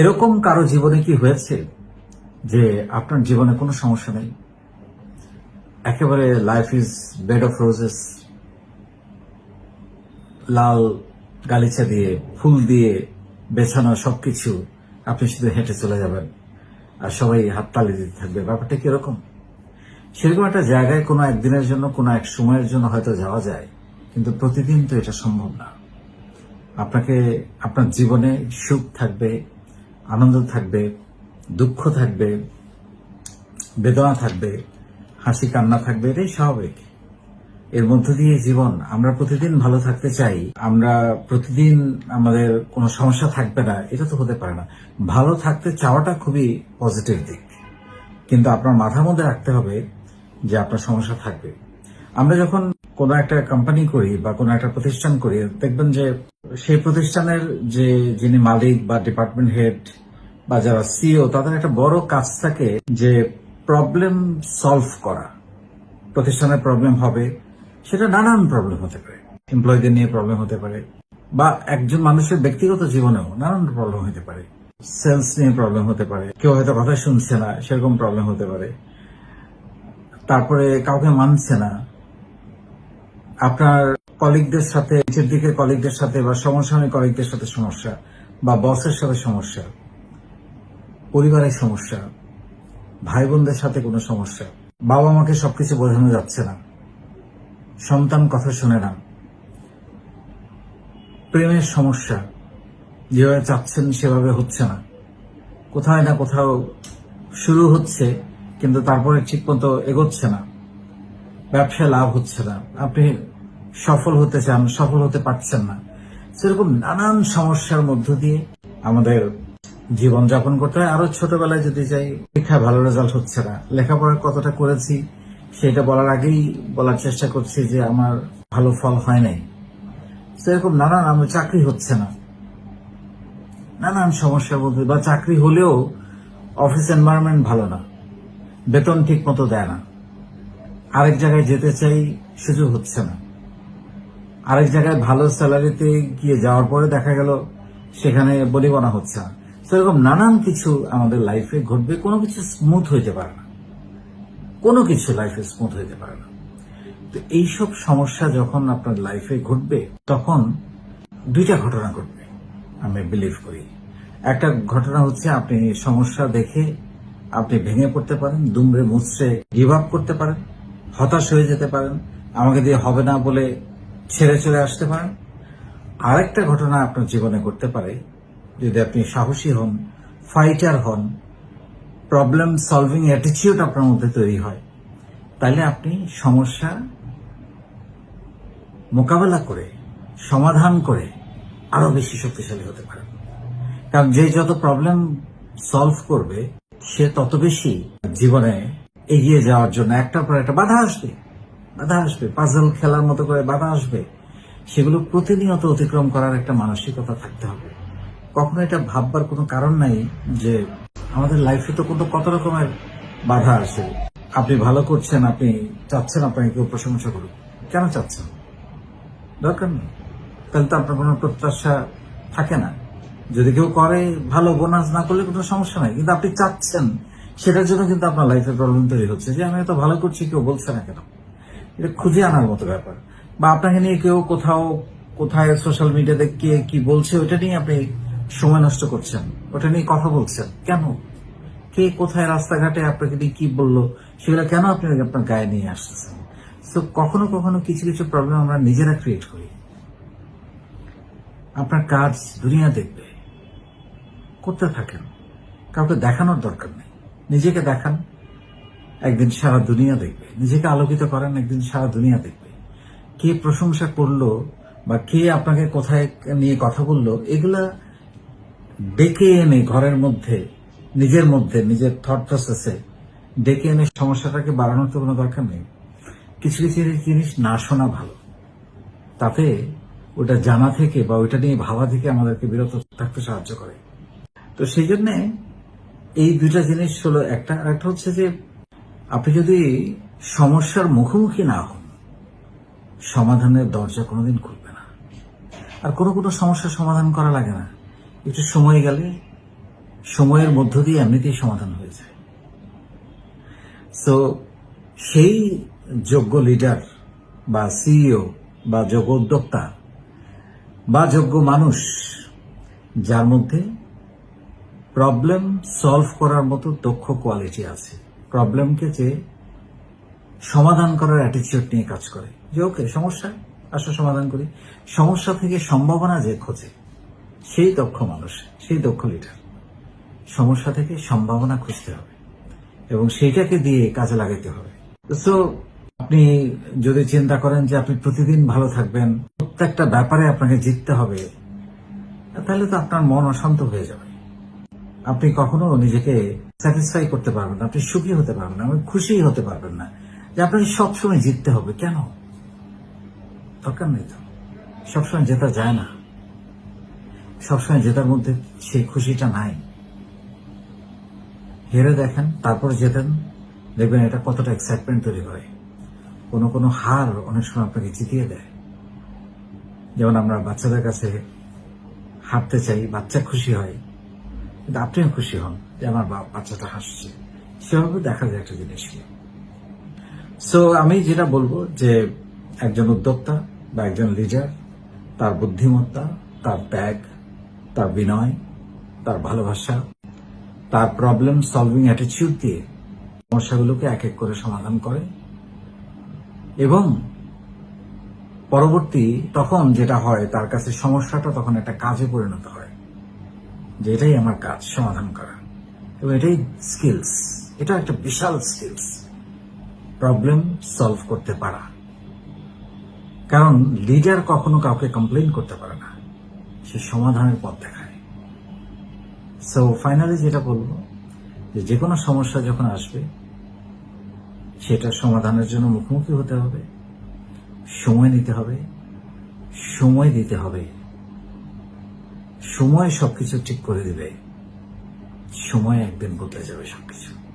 এরকম কারও জীবনে কি হয়েছে যে আপনার জীবনে কোনো সমস্যা নেই? একেবারে life is bed of roses লাল গালিচা দিয়ে, ফুল দিয়ে, বেছানো সবকিছু আপনি শুধু হেঁটে চলে যাবেন আর সবাই হাততালি দিতে থাকবে। ব্যাপারটা কীরকম সেরকম একটা জায়গায় কোনো একদিনের জন্য, কোনো এক সময়ের জন্য হয়তো যাওয়া যায়, কিন্তু প্রতিদিন তো এটা সম্ভব না। আপনাকে, আপনার জীবনে সুখ থাকবে আনন্দ থাকবে, দুঃখ থাকবে, বেদনা থাকবে, হাসি কান্না থাকবে, এটাই স্বাভাবিক। এর মধ্য দিয়ে জীবন, আমরা প্রতিদিন ভালো থাকতে চাই, আমরা প্রতিদিন আমাদের কোনো সমস্যা থাকবে না, এটা তো হতে পারে না। ভালো থাকতে চাওয়াটা খুবই পজিটিভ দিক। কিন্তু আপনার মাথার মধ্যে রাখতে হবে যে আপনার সমস্যা থাকবে। আমরা যখন কোনো একটা কোম্পানি করি বা কোনো একটা প্রতিষ্ঠান করি, দেখবেন যে সেই প্রতিষ্ঠানের যে যিনি মালিক বা ডিপার্টমেন্ট হেড বা যারা সিও, তাদের একটা বড় কাজ থাকে যে প্রবলেম সলভ করা। প্রতিষ্ঠানের প্রবলেম হবে, সেটা নানান প্রবলেম হতে পারে। এমপ্লয়ীদের নিয়ে প্রবলেম হতে পারে, বা একজন মানুষের ব্যক্তিগত জীবনেও নানান প্রবলেম হতে পারে। সেলস নিয়ে প্রবলেম হতে পারে, কেউ হয়তো কথা শুনছে না, সেরকম প্রবলেম হতে পারে। তারপরে কাউকে মানছে না আপনার কলিগদের সাথে, নিচের দিকের কলিগদের সাথে বা সমসাময়িক কলিগদের সাথে সমস্যা বা বসের সাথে সমস্যা, পরিবারের সমস্যা ভাই বোনদের সাথে কোনো সমস্যা বাবা মাকে সবকিছু বোঝানো যাচ্ছে না, সন্তান কথা শুনে না, প্রেমের সমস্যা, যেভাবে চাচ্ছেন সেভাবে হচ্ছে না, কোথায় না কোথাও শুরু হচ্ছে কিন্তু তারপরে ঠিক মতো এগোচ্ছে না। ব্যবসায় লাভ হচ্ছে না। আপনি সফল হতে চান, সফল হতে পারছেন না। সেরকম নানান সমস্যার মধ্য দিয়ে আমাদের জীবন যাপন করতে হয়। আরও ছোটবেলায় যদি যাই পরীক্ষায় ভালো রেজাল্ট হচ্ছে না। লেখাপড়া কতটা করেছি, সেটা বলার আগেই বলার চেষ্টা করছি যে আমার ভালো ফল হয় নাই। সেরকম নানান আমার চাকরি হচ্ছে না। নানান সমস্যার মধ্যে বা চাকরি হলেও অফিস এনভায়রনমেন্ট ভালো না। বেতন ঠিক মতো দেয় না। আরেক জায়গায় যেতে চাই সুযোগ হচ্ছে না। আরেক জায়গায় ভালো স্যালারিতে গিয়ে যাওয়ার পরে দেখা গেল সেখানে বলিবনা হচ্ছে না। সেরকম নানান কিছু আমাদের লাইফে ঘটবে, কোনো কিছু স্মুথ হইতে পারে না। কোনো কিছু লাইফে স্মুথ হইতে পারে না। তো এইসব সমস্যা যখন আপনার লাইফে ঘটবে, তখন দুইটা ঘটনা ঘটবে, আমি বিলিভ করি। একটা ঘটনা হচ্ছে আপনি সমস্যা দেখে আপনি ভেঙে পড়তে পারেন দুমড়ে মুচড়ে গিভ আপ করতে পারেন। হতাশ হয়ে যেতে পারেন। আমাকে দিয়ে হবে না বলে ছেড়ে চলে আসতে পারেন। আরেকটা ঘটনা আপনার জীবনে ঘটতে পারে। যদি আপনি সাহসী হন ফাইটার হন প্রবলেম সলভিং অ্যাটিটিউড আপনার মধ্যে তৈরি হয়, তাহলে আপনি সমস্যা মোকাবেলা করে, সমাধান করে আরও বেশি শক্তিশালী হতে পারেন। কারণ যে যত প্রবলেম সলভ করবে, সে তত বেশি জীবনে এগিয়ে যাওয়ার জন্য একটা পর একটা বাধা আসবে। বাধা আসবে। পাজল খেলার মতো করে বাধা আসবে। সেগুলো প্রতিনিয়ত অতিক্রম করার একটা মানসিকতা থাকতে হবে। কখনো এটা ভাববার কোনো কারণ নাই যে আমাদের লাইফে তো কোনো কত রকমের বাধা আসে। আপনি ভালো করছেন, আপনি চাচ্ছেন আপনাকে কেউ প্রশংসা করুক। কেন চাচ্ছেন? দরকার নেই। তাহলে তো আপনার কোনো প্রত্যাশা থাকে না। যদি কেউ করে, ভালো বোনাস না করলে কোনো সমস্যা নাই। কিন্তু আপনি চাচ্ছেন সেটার জন্য কিন্তু আপনার লাইফের প্রবলেম তৈরি হচ্ছে যে আমি এত ভালো করছি, কেউ বলছে না কেন? এটা খুঁজে আনার মতো ব্যাপার। বা আপনাকে নিয়ে কেউ কোথাও, কোথায় সোশ্যাল মিডিয়াতে কে কি বলছে ওটা নিয়ে আপনি সময় নষ্ট করছেন। ওটা নিয়ে কথা বলছেন। কেন? কে কোথায় রাস্তাঘাটে আপনাকে নিয়ে কি বলল, সেগুলো কেন আপনি আপনার গায়ে নিয়ে আসতেছেন? তো কখনো কখনো কিছু কিছু প্রবলেম আমরা নিজেরা ক্রিয়েট করি। আপনার কাজ দুনিয়া দেখবে। করতে থাকেন। কাউকে দেখানোর দরকার নেই। নিজেকে দেখান, একদিন সারা দুনিয়া দেখবে। নিজেকে আলোকিত করেন, একদিন সারা দুনিয়া দেখবে। কে প্রশংসা করল বা কে আপনাকে কোথায় নিয়ে কথা বলল, এগুলা ডেকে এনে ঘরের মধ্যে, নিজের মধ্যে, নিজের থট প্রসেসে ডেকে এনে সমস্যাটাকে বাড়ানোর তো কোনো দরকার নেই। কিছু কিছু জিনিস না শোনা ভালো। তাতে ওটা জানা থেকে বা ওইটা নিয়ে ভাবা থেকে আমাদেরকে বিরত থাকতে সাহায্য করে। তো সেই জন্যে এই দুইটা জিনিস হলো একটা, আর একটা হচ্ছে যে আপনি যদি সমস্যার মুখোমুখি না হন, সমাধানের দরজা কোনোদিন খুলবে না। আর কোনো কোনো সমস্যার সমাধান করা লাগে না। একটু সময় গেলে সময়ের মধ্য দিয়ে এমনিতেই সমাধান হয়ে যায়। সো সেই যোগ্য লিডার বা সিইও বা যোগ্য উদ্যোক্তা বা যোগ্য মানুষ, যার মধ্যে প্রবলেম সলভ করার মতো দক্ষ কোয়ালিটি আছে। প্রবলেমকে যে সমাধান করার অ্যাটিচিউড নিয়ে কাজ করে। যে ওকে সমস্যা, আসো সমাধান করি। সমস্যা থেকে সম্ভাবনা যে খোঁজে, সেই দক্ষ মানুষ, সেই দক্ষ লিডার সমস্যা থেকে সম্ভাবনা খুঁজতে হবে এবং সেইটাকে দিয়ে কাজে লাগাতে হবে। সো আপনি যদি চিন্তা করেন যে আপনি প্রতিদিন ভালো থাকবেন, প্রত্যেকটা ব্যাপারে আপনাকে জিততে হবে, তাহলে তো আপনার মন অশান্ত হয়ে যাবে। আপনি কখনো নিজেকে স্যাটিসফাই করতে পারবেন না, আপনি সুখী হতে পারবেন না, আপনি খুশি হতে পারবেন না। যে আপনাকে সবসময় জিততে হবে, কেন? দরকার নেই তো। সবসময় জেতা যায় না। সবসময় জেতার মধ্যে সেই খুশিটা নাই। হেরে দেখেন, তারপর জেতেন, দেখবেন এটা কতটা এক্সাইটমেন্ট তৈরি করে। কোনো কোনো হার অনেক সময় আপনাকে জিতিয়ে দেয়। যেমন আমরা বাচ্চাদের কাছে হারতে চাই, বাচ্চা খুশি হয় কিন্তু আপনিও খুশি হন যে আমার বাচ্চাটা হাসছে। সেভাবে দেখা যায় একটা জিনিসকে সো আমি যেটা বলব যে একজন উদ্যোক্তা বা একজন লিডার তার বুদ্ধিমত্তা, তার ত্যাগ, তার বিনয়, তার ভালোবাসা, তার প্রবলেম সলভিং অ্যাটিটিউড দিয়ে সমস্যাগুলোকে এক এক করে সমাধান করে এবং পরবর্তী তখন যেটা হয়, তার কাছে সমস্যাটা তখন একটা কাজে পরিণত হয়। যে এটাই আমার কাজ, সমাধান করা। এবং এটাই স্কিলস এটা একটা বিশাল স্কিলস প্রবলেম সলভ করতে পারা। কারণ লিডার কখনো কাউকে কমপ্লেন করতে পারে না। সে সমাধানের পথ দেখায়। সো ফাইনালি যেটা বলব, যে যে কোনো সমস্যা যখন আসবে, সেটা সমাধানের জন্য মুখোমুখি হতে হবে। সময় নিতে হবে। সময় দিতে হবে। সময় সবকিছু ঠিক করে দেবে। সময় একদিন বদলে যাবে সবকিছু।